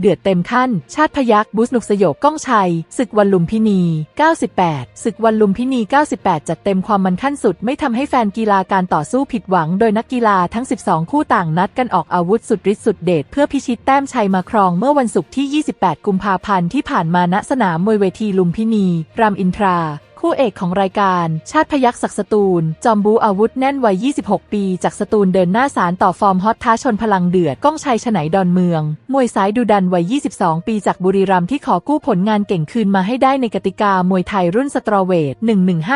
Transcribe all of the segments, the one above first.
เดือดเต็มขั้น ชาติพยักบุสนุกสยบก้องชัย ศึกวันลุมพินี 98 ศึกวันลุมพินี 98 จัดเต็มความมันขั้นสุด ไม่ทำให้แฟนกีฬาการต่อสู้ผิดหวัง โดยนักกีฬาทั้ง 12 คู่ต่างนัดกันออกอาวุธสุดฤทธิ์สุดเดชเพื่อพิชิตแต้มชัยมาครองเมื่อวันศุกร์ที่ 28 กุมภาพันธ์ที่ผ่านมาณสนามมวยเวทีลุมพินี รามอินทรา คู่เอกของรายการชาติพยักษ์ศักสตูล จอมบูอาวุธแน่นวัย 26 ปี จากสตูลเดินหน้าสารต่อฟอร์มฮอตท้าชนพลังเดือดก้องชัยฉไนดอนเมือง มวยสายดูดันวัย 22 ปีจากบุรีรัมย์ที่ขอกู้ผลงานเก่งคืนมาให้ได้ในกติกามวยไทยรุ่นสตรอเวท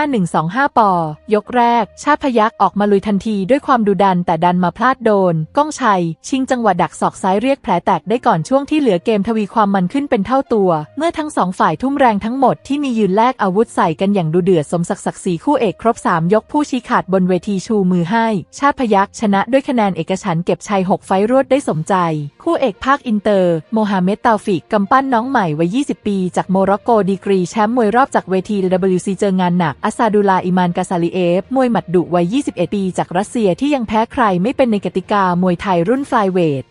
115125 ปอยกแรก ชาติพยักษ์ออกมาลุยทันทีด้วยความดุดันแต่ดันมาพลาดโดน ก้องชัย ชิงจังหวะดักศอกซ้ายเรียกแผลแตกได้ก่อนช่วงที่เหลือเกมทวีความมันขึ้นเป็นเท่าตัว เมื่อทั้งสองฝ่ายทุ่มแรงทั้งหมดที่มียืนแลกอาวุธใส่กันอย่างดุเดือดสมศักดิ์ศักดิ์ศรีคู่เอกครบ 3 ยกผู้ชี้ขาดบนเวทีชูมือให้ ชาติพยักชนะด้วยคะแนนเอกฉันเก็บชัย 6 ไฟต์รวดได้สมใจ คู่เอกภาคอินเตอร์ โมฮัมเหม็ดตาฟิกกำปั้นน้องใหม่วัย 20 ปี จากโมร็อกโกดีกรีแชมป์มวยรอบจากเวที WC เจองานหนักอัสซาดูลาอิมานกาซาลีเอฟมวยหมัดดุวัย 21 ปี จากรัสเซียที่ยังแพ้ใครไม่เป็นในกติกามวยไทยรุ่นฟลายเวท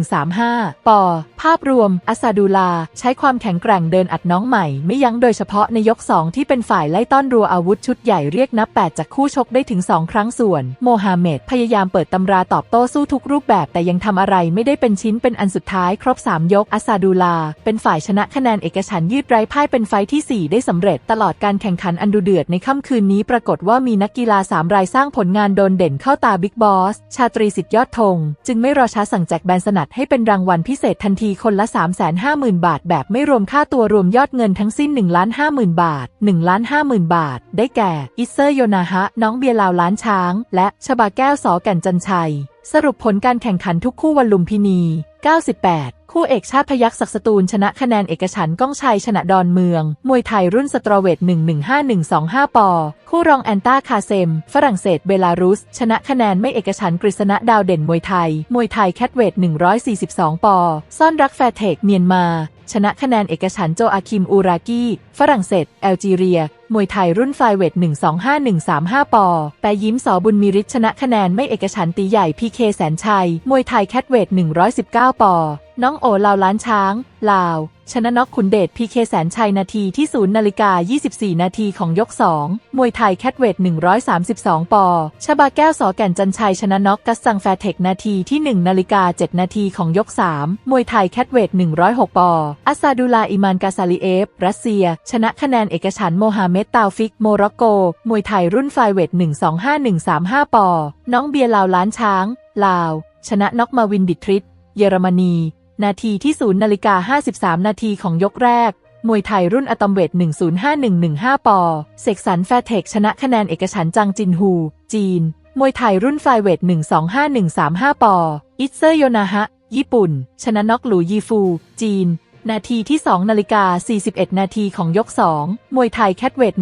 125135 ปอ ภาพรวมอัสซาดูลา ใช้ความแข็งแกร่งเดินอัดน้องใหม่ ไม่ยั้งโดยเฉพาะในยก 2 ที่เป็น็นฝ่ายไล่ต้อนรัวอาวุธชุดใหญ่เรียกนับ 8 จากคู่ชกได้ถึง 2 ครั้งส่วน โมฮัมเหม็ดพยายามเปิดตำราตอบโต้สู้ทุกรูปแบบแต่ยังทำอะไรไม่ได้เป็นชิ้นเป็นอันสุดท้ายครบ 3 ยกอัสซาดูลา เป็นฝ่ายชนะคะแนนเอกฉันยืดไร้พ่ายเป็นไฟที่ 4 ได้สำเร็จตลอดการแข่งขันอันดุเดือดในค่ำคืนนี้ปรากฏว่ามีนักกีฬา 3 รายสร้างผลงานโดนเด่นเข้าตาบิ๊กบอสชาตรีสิทธิ์ยอดธงจึงไม่รอช้าสั่งแจกแบนสนัดให้เป็นรางวัลพิเศษทันทีคนละ 350,000 บาท แบบไม่รวมค่าตัวรวมยอดเงินทั้งสิ้น1ล้าน50,000 บาท1ล้าน50,000บาท ได้แก่ อิเซอร์โยนาฮะ น้องเบียร์ลาวล้านช้าง และชบาแก้วสอแก่นจันชัย สรุปผลการแข่งขันทุกคู่วันลุมพินี 98 คู่เอกชาติพยักษ์ศักสตูลชนะคะแนนเอกฉันก้องชัยชนะดอนเมือง มวยไทยรุ่นสตรอเวท 115125 ปอ คู่รองแอนต้าคาเซม ฝรั่งเศสเบลารุส ชนะคะแนนไม่เอกฉันกฤษณะดาวเด่นมวยไทย มวยไทยแคทเวท 142 ปอ ซ่อนรักแฟร์เทคเมียนมา ชนะคะแนนเอกฉันโจอาคิมอูรากีฝรั่งเศส แอลจีเรีย มวยไทยรุ่นไฟเวท 125135 ปอ แปยิ้มสอบุญมีฤทธิ์ชนะคะแนนไม่เอกฉันตีใหญ่พีเคแสนชัย มวยไทยแคทเวท 119 ปอ น้องโอลาวล้านช้าง ลาว ชนะน็อกขุนเดชพีเคแสนชัยนาทีที่ 0 นาฬิกา 24 นาทีของยก 2 มวยไทยแคทเวท 132 ปอ ชบาแก้วสอแก่นจันชัยชนะน็อกกัสซังแฟเทคนาทีที่ 1 นาฬิกา 7 นาทีของยก 3 มวยไทยแคทเวท 106 ปอ อัสซาดูลาอิมานกาซาลีเอฟ รัสเซีย ชนะคะแนนเอกฉันโมฮัมเหม็ดตาฟิก โมร็อกโก มวยไทยรุ่นไฟเวท 125135 ปอ น้องเบียร์ลาวล้านช้าง ลาว ชนะน็อกมาวินดิทริตเยอรมนี นาทีที่ 0 นาฬิกา 53 นาทีของยกแรก มวยไทยรุ่นอะตอมเวท 105115 ปอ เสกสรรแฟเทคชนะคะแนนเอกฉันจังจินฮู จีน มวยไทยรุ่นไฟเวท 125135 ปอ อิตเซอร์โยนาฮะ ญี่ปุ่น ชนะน็อกหลูยีฟู จีน นาทีที่ 2 นาฬิกา 41 นาทีของยก 2 มวยไทยแคทเวท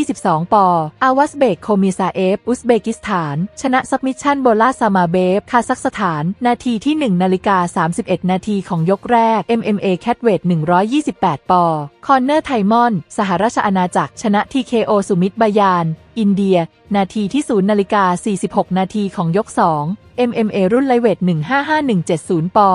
122 ปอ อาวัสเบกโคมิซาเอฟ อุซเบกิสถาน ชนะซับมิชชั่นโบลาซามาเบฟ คาซัคสถาน นาทีที่ 1 นาฬิกา 31 นาทีของยกแรก MMA แคทเวท 128 ปอ คอนเนอร์ไทมอน สหราชอาณาจักร ชนะ TKO สุมิตบายาน อินเดีย นาทีที่ 0 นาฬิกา 46 นาทีของยก 2 MMA รุ่นไลเวท 155170 ปอ